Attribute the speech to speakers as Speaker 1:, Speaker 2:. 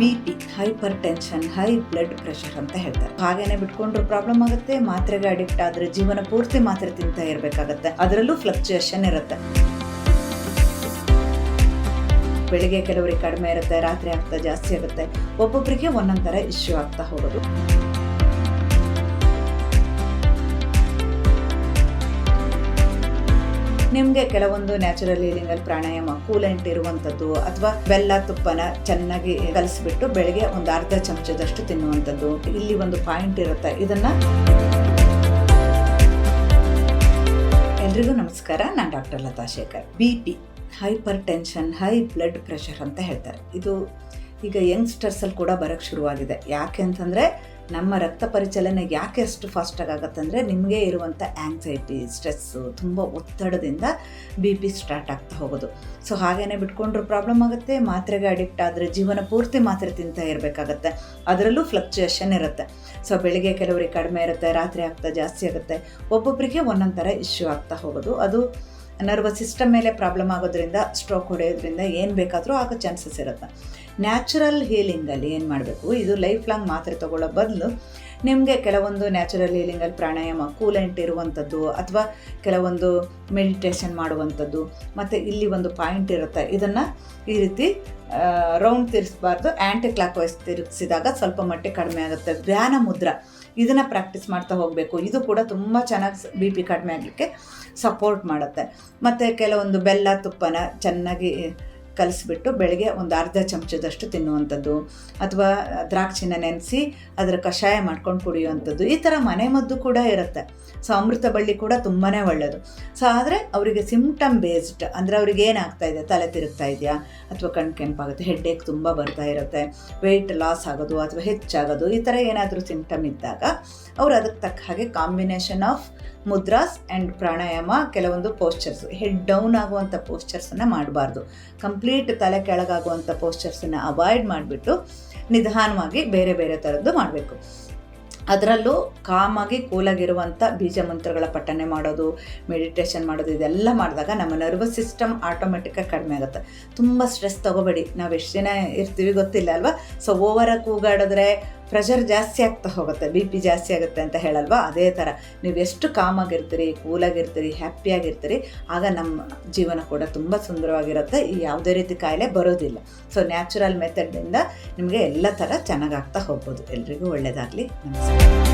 Speaker 1: B P hypertension high blood pressure ಅಂತ ಹೇಳ್ತಾರೆ. ಹಾಗೇನೆ ಬಿಟ್ಕೊಂಡ್ರೆ ಪ್ರಾಬ್ಲಮ್ ಆಗುತ್ತೆ, ಮಾತ್ರೆಗೆ ಅಡಿಕ್ಟ್ ಆದ್ರೆ ಜೀವನ ಪೂರ್ತಿ ಮಾತ್ರೆ ತಿಂತಾ ಇರಬೇಕಾಗತ್ತೆ. ಅದರಲ್ಲೂ ಫ್ಲಕ್ಚುಯೇಷನ್ ಇರುತ್ತೆ. ಬೆಳಿಗ್ಗೆ ಕೆಲವರಿಗೆ ಕಡಿಮೆ ಇರುತ್ತೆ, ರಾತ್ರಿ ಆಗ್ತಾ ಜಾಸ್ತಿ ಆಗುತ್ತೆ. ಒಬ್ಬೊಬ್ಬರಿಗೆ ಒಂದೊಂದು ಥರ ಇಶ್ಯೂ ಆಗ್ತಾ ಹೋಗೋದು. ನಿಮಗೆ ಕೆಲವೊಂದು ನ್ಯಾಚುರಲ್ ಹೀಲಿಂಗಲ್ಲಿ ಪ್ರಾಣಾಯಾಮ ಕೂಲೆಂಟ್ ಇರುವಂಥದ್ದು ಅಥವಾ ಬೆಲ್ಲ, ತುಪ್ಪನ ಚೆನ್ನಾಗಿ ಕಲಸಿಬಿಟ್ಟು ಬೆಳಗ್ಗೆ ಒಂದು ಅರ್ಧ ಚಮಚದಷ್ಟು ತಿನ್ನುವಂಥದ್ದು ಇಲ್ಲಿ ಒಂದು ಪಾಯಿಂಟ್ ಇರುತ್ತೆ. ಇದನ್ನ ಎಲ್ರಿಗೂ ನಮಸ್ಕಾರ. ನಾನು doctor Latha Shekar. B P hypertension high blood pressure ಅಂತ ಹೇಳ್ತಾರೆ. ಇದು ಈಗ ಯಂಗ್ಸ್ಟರ್ಸಲ್ಲಿ ಕೂಡ ಬರೋಕ್ಕೆ ಶುರುವಾಗಿದೆ. ಯಾಕೆ ಅಂತಂದರೆ ನಮ್ಮ ರಕ್ತ ಪರಿಚಲನೆ ಯಾಕೆ ಅಷ್ಟು ಫಾಸ್ಟಾಗಿ ಆಗುತ್ತೆ ಅಂದರೆ ನಿಮಗೆ ಇರುವಂಥ ಆ್ಯಂಗ್ಸೈಟಿ ಸ್ಟ್ರೆಸ್ಸು ತುಂಬ ಒತ್ತಡದಿಂದ ಬಿ ಪಿ ಸ್ಟಾರ್ಟ್ ಆಗ್ತಾ ಹೋಗೋದು. ಸೊ ಹಾಗೇನೆ ಬಿಟ್ಕೊಂಡ್ರೂ ಪ್ರಾಬ್ಲಮ್ ಆಗುತ್ತೆ, ಮಾತ್ರೆಗೆ ಅಡಿಕ್ಟ್ ಆದರೆ ಜೀವನ ಪೂರ್ತಿ ಮಾತ್ರೆ ತಿಂತಾ ಇರಬೇಕಾಗತ್ತೆ. ಅದರಲ್ಲೂ ಫ್ಲಕ್ಚುಯೇಷನ್ ಇರುತ್ತೆ. ಸೊ ಬೆಳಿಗ್ಗೆ ಕೆಲವರಿಗೆ ಕಡಿಮೆ ಇರುತ್ತೆ, ರಾತ್ರಿ ಆಗ್ತಾ ಜಾಸ್ತಿ ಆಗುತ್ತೆ. ಒಬ್ಬೊಬ್ಬರಿಗೆ ಒಂದೊಂದು ಥರ ಇಶ್ಯೂ ಆಗ್ತಾ ಹೋಗೋದು. ಅದು ನರ್ವಸ್ ಸಿಸ್ಟಮ್ ಮೇಲೆ ಪ್ರಾಬ್ಲಮ್ ಆಗೋದ್ರಿಂದ ಸ್ಟ್ರೋಕ್ ಹೊಡೆಯೋದ್ರಿಂದ ಏನು ಬೇಕಾದರೂ ಆಗೋ ಚಾನ್ಸಸ್ ಇರುತ್ತೆ. ನ್ಯಾಚುರಲ್ ಹೀಲಿಂಗಲ್ಲಿ ಏನು ಮಾಡಬೇಕು? ಇದು ಲೈಫ್ ಲಾಂಗ್ ಮಾತ್ರೆ ತಗೊಳ್ಳೋ ಬದಲು ನಿಮಗೆ ಕೆಲವೊಂದು ನ್ಯಾಚುರಲ್ ಹೀಲಿಂಗಲ್ಲಿ ಪ್ರಾಣಾಯಾಮ ಕೂಲೆಂಟ್ ಇರುವಂಥದ್ದು ಅಥವಾ ಕೆಲವೊಂದು ಮೆಡಿಟೇಷನ್ ಮಾಡುವಂಥದ್ದು ಮತ್ತು ಇಲ್ಲಿ ಒಂದು ಪಾಯಿಂಟ್ ಇರುತ್ತೆ. ಇದನ್ನು ಈ ರೀತಿ ರೌಂಡ್ ತಿರ್ಸ್ಬಾರ್ದು. ಆ್ಯಂಟಿ ಕ್ಲಾಕ್ ವೈಸ್ ತಿರುಗಿಸಿದಾಗ ಸ್ವಲ್ಪ ಮಟ್ಟಿಗೆ ಕಡಿಮೆ ಆಗುತ್ತೆ. ಧ್ಯಾನ ಮುದ್ರಾ. ಇದನ್ನು ಪ್ರಾಕ್ಟೀಸ್ ಮಾಡ್ತಾ ಹೋಗಬೇಕು. ಇದು ಕೂಡ ತುಂಬ ಚೆನ್ನಾಗಿ ಬಿ ಪಿ ಕಡಿಮೆ ಆಗಲಿಕ್ಕೆ ಸಪೋರ್ಟ್ ಮಾಡುತ್ತೆ. ಮತ್ತು ಕೆಲವೊಂದು ಬೆಲ್ಲ ತುಪ್ಪನ ಚೆನ್ನಾಗಿ ಕಲಿಸ್ಬಿಟ್ಟು ಬೆಳಗ್ಗೆ ಒಂದು ಅರ್ಧ ಚಮಚದಷ್ಟು ತಿನ್ನುವಂಥದ್ದು ಅಥವಾ ದ್ರಾಕ್ಷಿನ ನೆನೆಸಿ ಅದರ ಕಷಾಯ ಮಾಡ್ಕೊಂಡು ಕುಡಿಯುವಂಥದ್ದು ಈ ಥರ ಮನೆ ಮದ್ದು ಕೂಡ ಇರುತ್ತೆ. ಸೊ, ಅಮೃತ ಬಳ್ಳಿ ಕೂಡ ತುಂಬಾ ಒಳ್ಳೆಯದು ಸೊ, ಆದರೆ ಅವರಿಗೆ ಸಿಮ್ಟಮ್ ಬೇಸ್ಡ್ ಅಂದರೆ ಅವ್ರಿಗೆ ಏನಾಗ್ತಾ ಇದೆ? ತಲೆ ತಿರುಗ್ತಾ ಇದೆಯಾ? ಅಥವಾ ಕಣ್ಣು ಕೆಂಪಾಗುತ್ತೆ? ಹೆಡ್ಡೇಕ್ ತುಂಬ ಬರ್ತಾ ಇರುತ್ತೆ. ವೆಯ್ಟ್ ಲಾಸ್ ಆಗೋದು ಅಥವಾ ಹೆಚ್ಚಾಗೋದು ಈ ಥರ ಏನಾದರೂ ಸಿಮ್ಟಮ್ ಇದ್ದಾಗ ಅವರು ಅದಕ್ಕೆ ತಕ್ಕ ಹಾಗೆ combination of mudras and pranayama ಕೆಲವೊಂದು ಪೋಸ್ಚರ್ಸ್. ಹೆಡ್ ಡೌನ್ ಆಗುವಂಥ ಪೋಸ್ಚರ್ಸನ್ನು ಮಾಡಬಾರ್ದು. ಕಂಪ್ಲೀಟ್ ತಲೆ ಕೆಳಗಾಗುವಂಥ ಪೋಸ್ಚರ್ಸನ್ನು ಅವಾಯ್ಡ್ ಮಾಡಿಬಿಟ್ಟು ನಿಧಾನವಾಗಿ ಬೇರೆ ಬೇರೆ ಥರದ್ದು ಮಾಡಬೇಕು. ಅದರಲ್ಲೂ ಕಾಮಾಗಿ ಕೂಲಾಗಿರುವಂಥ ಬೀಜ ಮಂತ್ರಗಳ ಪಠನೆ ಮಾಡೋದು ಮೆಡಿಟೇಷನ್ ಮಾಡೋದು, ಇದೆಲ್ಲ ಮಾಡಿದಾಗ ನಮ್ಮ ನರ್ವಸ್ ಸಿಸ್ಟಮ್ ಆಟೋಮೆಟಿಕ್ಕಾಗಿ ಕಡಿಮೆ ಆಗುತ್ತೆ. ತುಂಬ ಸ್ಟ್ರೆಸ್ ತೊಗೋಬೇಡಿ. ನಾವು ಎಷ್ಟು ದಿನ ಇರ್ತೀವಿ ಗೊತ್ತಿಲ್ಲ ಅಲ್ವಾ? ಸೊ ಓವರಾಗಿ ಕೂಗಾಡಿದ್ರೆ ಪ್ರೆಷರ್ ಜಾಸ್ತಿ ಆಗ್ತಾ ಹೋಗುತ್ತೆ ಬಿ ಪಿ ಜಾಸ್ತಿ ಆಗುತ್ತೆ ಅಂತ ಹೇಳಲ್ವಾ? ಅದೇ ಥರ ನೀವು ಎಷ್ಟು ಕಾಮಾಗಿರ್ತೀರಿ, ಕೂಲಾಗಿರ್ತೀರಿ ಹ್ಯಾಪಿಯಾಗಿರ್ತೀರಿ ಆಗ ನಮ್ಮ ಜೀವನ ಕೂಡ ತುಂಬ ಸುಂದರವಾಗಿರುತ್ತೆ. ಈ ಯಾವುದೇ ರೀತಿ ಕಾಯಿಲೆ ಬರೋದಿಲ್ಲ. ಸೊ ನ್ಯಾಚುರಲ್ ಮೆಥಡ್ನಿಂದ ನಿಮಗೆ ಎಲ್ಲ ಥರ ಚೆನ್ನಾಗಾಗ್ತಾ ಹೋಗ್ಬೋದು. ಎಲ್ರಿಗೂ ಒಳ್ಳೆಯದಾಗಲಿ ನಮಸ್ಕಾರ.